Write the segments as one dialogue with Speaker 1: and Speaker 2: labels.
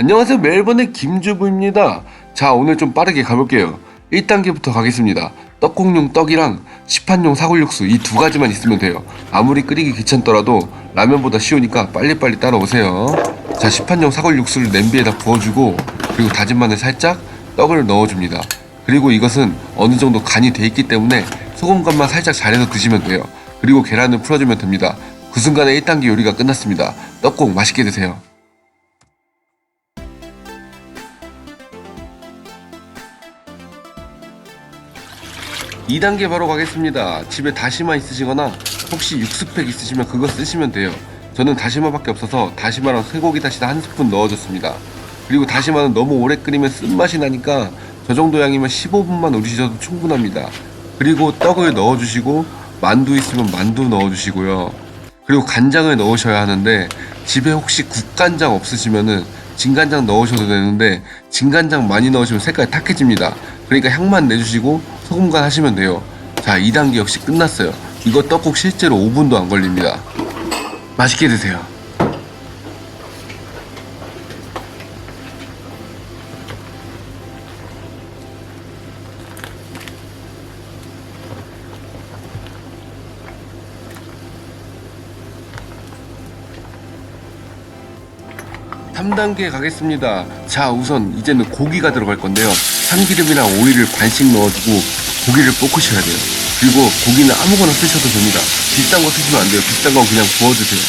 Speaker 1: 안녕하세요. 멜번의 김주부입니다. 자, 오늘 좀 빠르게 가볼게요. 1단계부터 가겠습니다. 떡국용 떡이랑 시판용 사골육수 이 두 가지만 있으면 돼요. 아무리 끓이기 귀찮더라도 라면보다 쉬우니까 빨리빨리 따라오세요. 자, 시판용 사골육수를 냄비에다 부어주고 그리고 다진 마늘 살짝 떡을 넣어줍니다. 그리고 이것은 어느 정도 간이 돼 있기 때문에 소금 간만 살짝 잘해서 드시면 돼요. 그리고 계란을 풀어주면 됩니다. 그 순간에 1단계 요리가 끝났습니다. 떡국 맛있게 드세요. 2단계 바로 가겠습니다. 집에 다시마 있으시거나 혹시 육수팩 있으시면 그거 쓰시면 돼요. 저는 다시마밖에 없어서 다시마랑 쇠고기 다시다 한 스푼 넣어줬습니다. 그리고 다시마는 너무 오래 끓이면 쓴맛이 나니까 저 정도 양이면 15분만 우리셔도 충분합니다. 그리고 떡을 넣어주시고 만두 있으면 만두 넣어주시고요. 그리고 간장을 넣으셔야 하는데 집에 혹시 국간장 없으시면은 진간장 넣으셔도 되는데 진간장 많이 넣으시면 색깔이 탁해집니다. 그러니까 향만 내주시고 소금간 하시면 돼요. 자, 2단계 역시 끝났어요. 이거 떡국 실제로 5분도 안 걸립니다. 맛있게 드세요. 삼단계 가겠습니다. 자, 우선 이제는 고기가 들어갈 건데요. 참기름이랑 오이를 반씩 넣어주고 고기를 볶으셔야 돼요. 그리고 고기는 아무거나 쓰셔도 됩니다. 비싼 거 쓰시면 안 돼요. 비싼 건 그냥 구워주세요.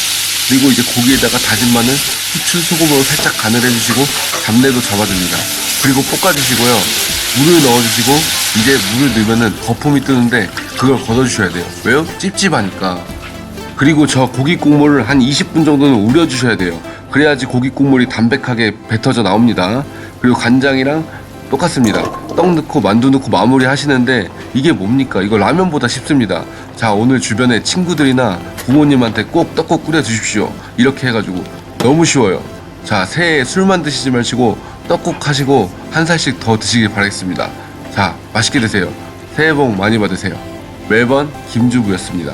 Speaker 1: 그리고 이제 고기에다가 다진 마늘, 후추, 소금으로 살짝 간을 해주시고 잡내도 잡아줍니다. 그리고 볶아주시고요. 물을 넣어주시고 이제 물을 넣으면은 거품이 뜨는데 그걸 걷어주셔야 돼요. 왜요? 찝찝하니까. 그리고 저 고기 국물을 한 20분 정도는 우려주셔야 돼요. 그래야지 고기 국물이 담백하게 뱉어져 나옵니다. 그리고 간장이랑 똑같습니다. 떡 넣고 만두 넣고 마무리 하시는데 이게 뭡니까? 이거 라면보다 쉽습니다. 자, 오늘 주변에 친구들이나 부모님한테 꼭 떡국 끓여 주십시오. 이렇게 해가지고 너무 쉬워요. 자, 새해 술만 드시지 마시고 떡국 하시고 한 살씩 더 드시길 바라겠습니다. 자, 맛있게 드세요. 새해 복 많이 받으세요. 매번 김주부였습니다.